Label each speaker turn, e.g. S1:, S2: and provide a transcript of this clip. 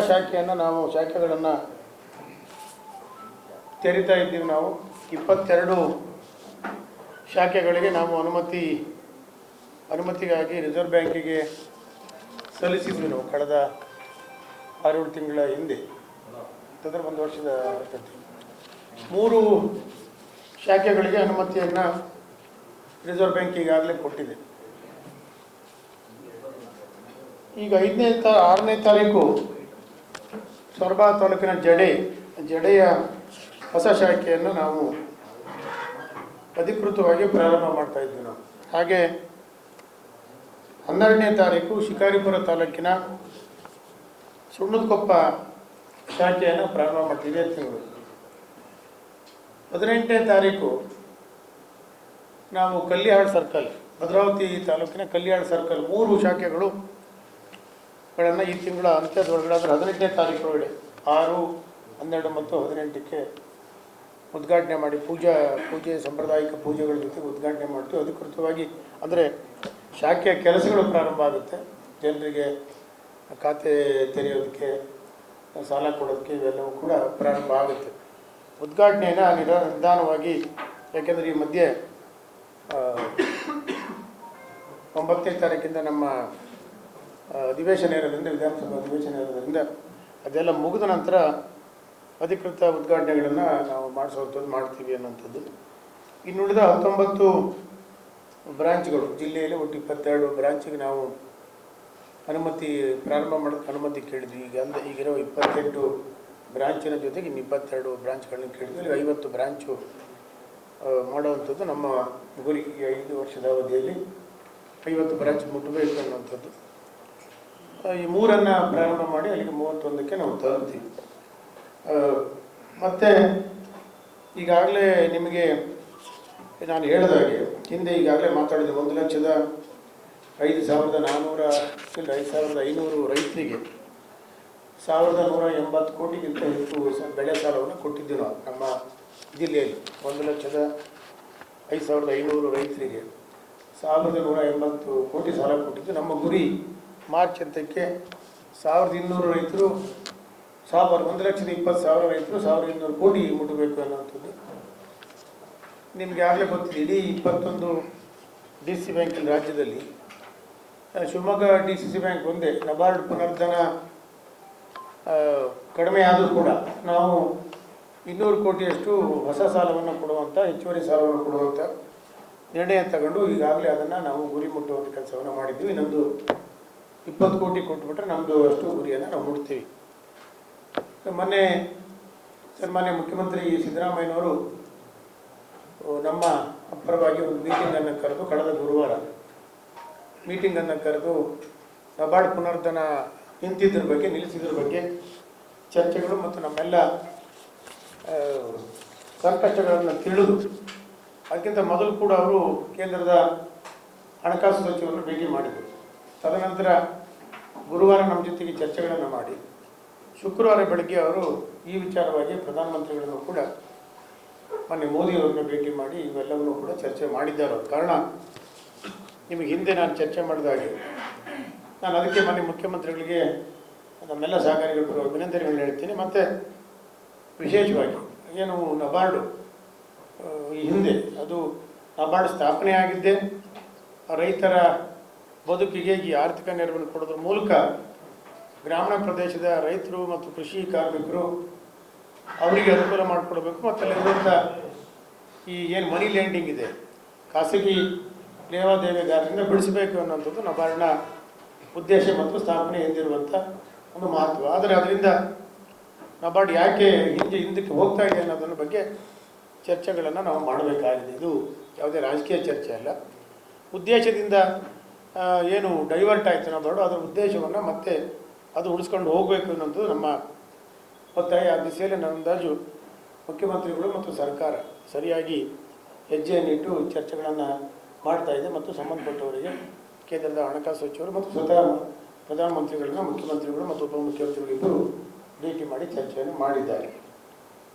S1: ಶಾಖೆಯನ್ನು ನಾವು, ಶಾಖೆಗಳನ್ನು ತೆರಿತಾ ಇದ್ದೀವಿ ನಾವು. ಇಪ್ಪತ್ತೆರಡು ಶಾಖೆಗಳಿಗೆ ನಾವು ಅನುಮತಿ, ಅನುಮತಿಗಾಗಿ ರಿಸರ್ವ್ ಬ್ಯಾಂಕಿಗೆ ಸಲ್ಲಿಸಿದ್ವಿ ನಾವು ಕಳೆದ ಆರೇಳು ತಿಂಗಳ ಹಿಂದೆ. ಅಂತಂದರೆ ಒಂದು ವರ್ಷದ. ಮೂರು ಶಾಖೆಗಳಿಗೆ ಅನುಮತಿಯನ್ನು ರಿಸರ್ವ್ ಬ್ಯಾಂಕ್ ಈಗಾಗಲೇ ಕೊಟ್ಟಿದೆ. ಈಗ ಐದನೇ ತಾ, ಆರನೇ ತಾರೀಕು ಸೊರಬ ತಾಲೂಕಿನ ಜಡೆ, ಜಡೆಯ ಹೊಸ ಶಾಖೆಯನ್ನು ನಾವು ಅಧಿಕೃತವಾಗಿ ಪ್ರಾರಂಭ ಮಾಡ್ತಾ ಇದ್ವಿ ನಾವು. ಹಾಗೆ ಹನ್ನೆರಡನೇ ತಾರೀಕು ಶಿಕಾರಿಪುರ ತಾಲೂಕಿನ ಸುಣ್ಣದಕೊಪ್ಪ ಶಾಖೆಯನ್ನು ಪ್ರಾರಂಭ ಮಾಡ್ತೀವಿ ಇದೇ ತಿಂಗಳು ಹದಿನೆಂಟನೇ ತಾರೀಕು ನಾವು ಕಲ್ಲಿಹಾಳ್ ಸರ್ಕಲ್, ಭದ್ರಾವತಿ ತಾಲೂಕಿನ ಕಲ್ಲಿಹಾಳ್ ಸರ್ಕಲ್ ಮೂರು ಶಾಖೆಗಳು ಗಳನ್ನು ಈ ತಿಂಗಳ ಅಂತ್ಯದೊಳಗಡೆ ಅಂದರೆ ಹದಿನೆಂಟನೇ ತಾರೀಕು ಒಳಗಡೆ ಆರು, ಹನ್ನೆರಡು ಮತ್ತು ಹದಿನೆಂಟಕ್ಕೆ ಉದ್ಘಾಟನೆ ಮಾಡಿ ಪೂಜಾ, ಪೂಜೆ, ಸಾಂಪ್ರದಾಯಿಕ ಪೂಜೆಗಳ ಜೊತೆ ಉದ್ಘಾಟನೆ ಮಾಡ್ತೀವಿ. ಅಧಿಕೃತವಾಗಿ ಅಂದರೆ ಶಾಖೆಯ ಕೆಲಸಗಳು ಪ್ರಾರಂಭ ಆಗುತ್ತೆ. ಜನರಿಗೆ ಖಾತೆ ತೆರೆಯೋದಕ್ಕೆ, ಸಾಲ ಕೊಡೋದಕ್ಕೆ ಇವೆಲ್ಲವೂ ಕೂಡ ಪ್ರಾರಂಭ ಆಗುತ್ತೆ. ಉದ್ಘಾಟನೆಯನ್ನು ನಿಧ, ನಿಧಾನವಾಗಿ, ಯಾಕೆಂದರೆ ಈ ಮಧ್ಯೆ ಒಂಬತ್ತನೇ ತಾರೀಕಿಂದ ನಮ್ಮ ಅಧಿವೇಶನ ಇರೋದ್ರಿಂದ ವಿಧಾನಸಭಾ ಅಧಿವೇಶನ ಇರೋದ್ರಿಂದ ಅದೆಲ್ಲ ಮುಗಿದ ನಂತರ ಅಧಿಕೃತ ಉದ್ಘಾಟನೆಗಳನ್ನು ನಾವು ಮಾಡಿಸುವಂಥದ್ದು, ಮಾಡ್ತೀವಿ ಅನ್ನೋಂಥದ್ದು ಇನ್ನುಳಿದ ಹತ್ತೊಂಬತ್ತು ಬ್ರಾಂಚ್ಗಳು, ಜಿಲ್ಲೆಯಲ್ಲಿ ಒಟ್ಟು ಇಪ್ಪತ್ತೆರಡು ಬ್ರಾಂಚಿಗೆ ನಾವು ಅನುಮತಿ ಪ್ರಾರಂಭ ಮಾಡೋಕ್ಕೆ ಅನುಮತಿ ಕೇಳಿದ್ವಿ. ಈಗ ಅಂದರೆ ಈಗಿರೋ ಇಪ್ಪತ್ತೆಂಟು ಬ್ರಾಂಚಿನ ಜೊತೆಗೆ ಇನ್ನು ಇಪ್ಪತ್ತೆರಡು ಬ್ರಾಂಚ್ಗಳನ್ನ ಕೇಳಿದ್ವಿ. ಐವತ್ತು ಬ್ರಾಂಚು ಮಾಡುವಂಥದ್ದು ನಮ್ಮ ಗುರಿ ಐದು ವರ್ಷದ ಅವಧಿಯಲ್ಲಿ ಐವತ್ತು ಬ್ರಾಂಚ್ ಮುಟ್ಟಬೇಕು ಅನ್ನುವಂಥದ್ದು. ಈ ಮೂರನ್ನು ಪ್ರಾರಂಭ ಮಾಡಿ ಅಲ್ಲಿಗೆ ಮೂವತ್ತೊಂದಕ್ಕೆ ನಾವು ತಲುಪ್ತೀವಿ ಮತ್ತೆ ಈಗಾಗಲೇ ನಿಮಗೆ ನಾನು ಹೇಳಿದಾಗೆ ಹಿಂದೆ ಈಗಾಗಲೇ ಮಾತಾಡಿದೆ ಒಂದು ಲಕ್ಷದ ಐದು ಸಾವಿರದ ನಾನ್ನೂರ ಐದು ಸಾವಿರದ ಐನೂರು ರೈತರಿಗೆ ಸಾವಿರದ ನೂರ ಎಂಬತ್ತು ಕೋಟಿಗಿಂತ ಹೆಚ್ಚು ಬೆಳೆ ಸಾಲವನ್ನು ಕೊಟ್ಟಿದ್ದೀವಿ ನಾವು ನಮ್ಮ ಜಿಲ್ಲೆಯಲ್ಲಿ. ಒಂದು ಲಕ್ಷದ ಐದು ಸಾವಿರದ ಐನೂರು ರೈತರಿಗೆ ಸಾವಿರದ ನೂರ ಎಂಬತ್ತು ಕೋಟಿ ಸಾಲ ಕೊಟ್ಟಿದ್ದು ನಮ್ಮ ಗುರಿ. ಮಾರ್ಚ್ ಅಂತಕ್ಕೆ ಸಾವಿರದ ಇನ್ನೂರು ರೈತರು ಸಾವಿರ ಒಂದು ಲಕ್ಷದ ಇಪ್ಪತ್ತು ಸಾವಿರ ರೈತರು ಸಾವಿರದ ಇನ್ನೂರು ಕೋಟಿ ಮುಟ್ಟಬೇಕು ಅನ್ನುವಂಥದ್ದು. ನಿಮಗೆ ಆಗಲೇ ಗೊತ್ತಿದೆ, ಇಡೀ ಇಪ್ಪತ್ತೊಂದು ಡಿ ಸಿ ಬ್ಯಾಂಕಿನ ರಾಜ್ಯದಲ್ಲಿ Shivamogga D C C bank ಒಂದೇ, ನಬಾರ್ಡ್ ಪುನರ್ಧನ ಕಡಿಮೆ ಆದರೂ ಕೂಡ ನಾವು ಇನ್ನೂರು ಕೋಟಿಯಷ್ಟು ಹೊಸ ಸಾಲವನ್ನು ಕೊಡುವಂಥ ಹೆಚ್ಚುವರಿ ಸಾಲವನ್ನು ಕೊಡುವಂಥ ನಿರ್ಣಯ ತಗೊಂಡು ಈಗಾಗಲೇ ಅದನ್ನು ನಾವು ಗುರಿ ಮುಟ್ಟುವಂಥ ಕೆಲಸವನ್ನು ಮಾಡಿದ್ವಿ ಇನ್ನೊಂದು ಇಪ್ಪತ್ತು ಕೋಟಿ ಕೊಟ್ಬಿಟ್ರೆ ನಮ್ಮದು ಅಷ್ಟು ಗುರಿಯನ್ನು ನಾವು ಮುಟ್ತೀವಿ. ಮೊನ್ನೆ ಸನ್ಮಾನ್ಯ ಮುಖ್ಯಮಂತ್ರಿ ಸಿದ್ದರಾಮಯ್ಯನವರು ನಮ್ಮ ಪರವಾಗಿ ಒಂದು ಮೀಟಿಂಗನ್ನು ಕರೆದು ಕಳೆದ ಗುರುವಾರ ಮೀಟಿಂಗನ್ನು ಕರೆದು ನಬಾರ್ಡ್ ಪುನರ್ಧನ ನಿಂತಿದ್ದರ ಬಗ್ಗೆ, ನಿಲ್ಲಿಸಿದ್ರ ಬಗ್ಗೆ ಚರ್ಚೆಗಳು ಮತ್ತು ನಮ್ಮೆಲ್ಲ ಸಂಕಷ್ಟಗಳನ್ನು ತಿಳಿದು ಅದಕ್ಕಿಂತ ಮೊದಲು ಕೂಡ ಅವರು ಕೇಂದ್ರದ ಹಣಕಾಸು ಸಚಿವರನ್ನು ಭೇಟಿ ಮಾಡಿದರು. ತದನಂತರ ಗುರುವಾರ ನಮ್ಮ ಜೊತೆಗೆ ಚರ್ಚೆಗಳನ್ನು ಮಾಡಿ, ಶುಕ್ರವಾರ ಬೆಳಗ್ಗೆ ಅವರು ಈ ವಿಚಾರವಾಗಿ ಪ್ರಧಾನಮಂತ್ರಿಗಳನ್ನು ಕೂಡ ಮೊನ್ನೆ ಮೋದಿಯವರನ್ನು ಭೇಟಿ ಮಾಡಿ ಇವೆಲ್ಲವನ್ನು ಕೂಡ ಚರ್ಚೆ ಮಾಡಿದ್ದಾರೆ ಕಾರಣ, ನಿಮಗೆ ಹಿಂದೆ ನಾನು ಚರ್ಚೆ ಮಾಡಿದಾಗೆ ನಾನು ಅದಕ್ಕೆ ಮೊನ್ನೆ ಮುಖ್ಯಮಂತ್ರಿಗಳಿಗೆ ನಮ್ಮೆಲ್ಲ ಸಹಕಾರಿಗಳು ಅಭಿನಂದನೆಗಳನ್ನ ಹೇಳ್ತೀನಿ. ಮತ್ತು ವಿಶೇಷವಾಗಿ ಏನು ನಬಾರ್ಡು ಈ ಹಿಂದೆ ಅದು ನಬಾರ್ಡ್ ಸ್ಥಾಪನೆ ಆಗಿದ್ದೆ ರೈತರ ಬದುಕಿಗೆ ಈ ಆರ್ಥಿಕ ನೆರವನ್ನು ಕೊಡೋದ್ರ ಮೂಲಕ ಗ್ರಾಮೀಣ ಪ್ರದೇಶದ ರೈತರು ಮತ್ತು ಕೃಷಿ ಕಾರ್ಮಿಕರು ಅವರಿಗೆ ಅನುಕೂಲ ಮಾಡಿಕೊಡ್ಬೇಕು. ಮತ್ತು ಅಲ್ಲಿರುವಂಥ ಈ ಏನು ಮನಿ ಲ್ಯಾಂಡಿಂಗ್ ಇದೆ, ಖಾಸಗಿ ಲೇವಾದೇವಿಗಾರರಿಂದ ಬಿಡಿಸಬೇಕು ಅನ್ನೋಂಥದ್ದು ನಬಾರ್ಡ್ನ ಉದ್ದೇಶ ಮತ್ತು ಸ್ಥಾಪನೆ ಎಂದಿರುವಂಥ ಒಂದು ಮಹತ್ವ. ಆದರೆ ಅದರಿಂದ ನಬಾರ್ಡ್ ಯಾಕೆ ಹಿಂದೆ ಹಿಂದಕ್ಕೆ ಹೋಗ್ತಾ ಇದೆ ಅನ್ನೋದನ್ನ ಬಗ್ಗೆ ಚರ್ಚೆಗಳನ್ನು ನಾವು ಮಾಡಬೇಕಾಗಿದೆ. ಇದು ಯಾವುದೇ ರಾಜಕೀಯ ಚರ್ಚೆ ಅಲ್ಲ. ಉದ್ದೇಶದಿಂದ ಏನು ಡೈವರ್ಟ್ ಆಯಿತು ದೊಡ್ಡ ಅದರ ಉದ್ದೇಶವನ್ನು ಮತ್ತೆ ಅದು ಉಳಿಸ್ಕೊಂಡು ಹೋಗಬೇಕು ಅನ್ನೋದು ನಮ್ಮ ಒತ್ತಾಯ. ಆ ದಿಸೆಯಲ್ಲಿ ನನ್ನ ಅಂದಾಜು ಮುಖ್ಯಮಂತ್ರಿಗಳು ಮತ್ತು ಸರ್ಕಾರ ಸರಿಯಾಗಿ ಹೆಜ್ಜೆಯನ್ನಿಟ್ಟು ಚರ್ಚೆಗಳನ್ನು ಮಾಡ್ತಾ ಇದೆ ಮತ್ತು ಸಂಬಂಧಪಟ್ಟವರಿಗೆ ಕೇಂದ್ರದ ಹಣಕಾಸು ಸಚಿವರು ಮತ್ತು ಸ್ವತಃ ಪ್ರಧಾನಮಂತ್ರಿಗಳನ್ನ ಮುಖ್ಯಮಂತ್ರಿಗಳು ಮತ್ತು ಉಪಮುಖ್ಯಮಂತ್ರಿಗಳಿಬ್ಬರು ಭೇಟಿ ಮಾಡಿ ಚರ್ಚೆಯನ್ನು ಮಾಡಿದ್ದಾರೆ.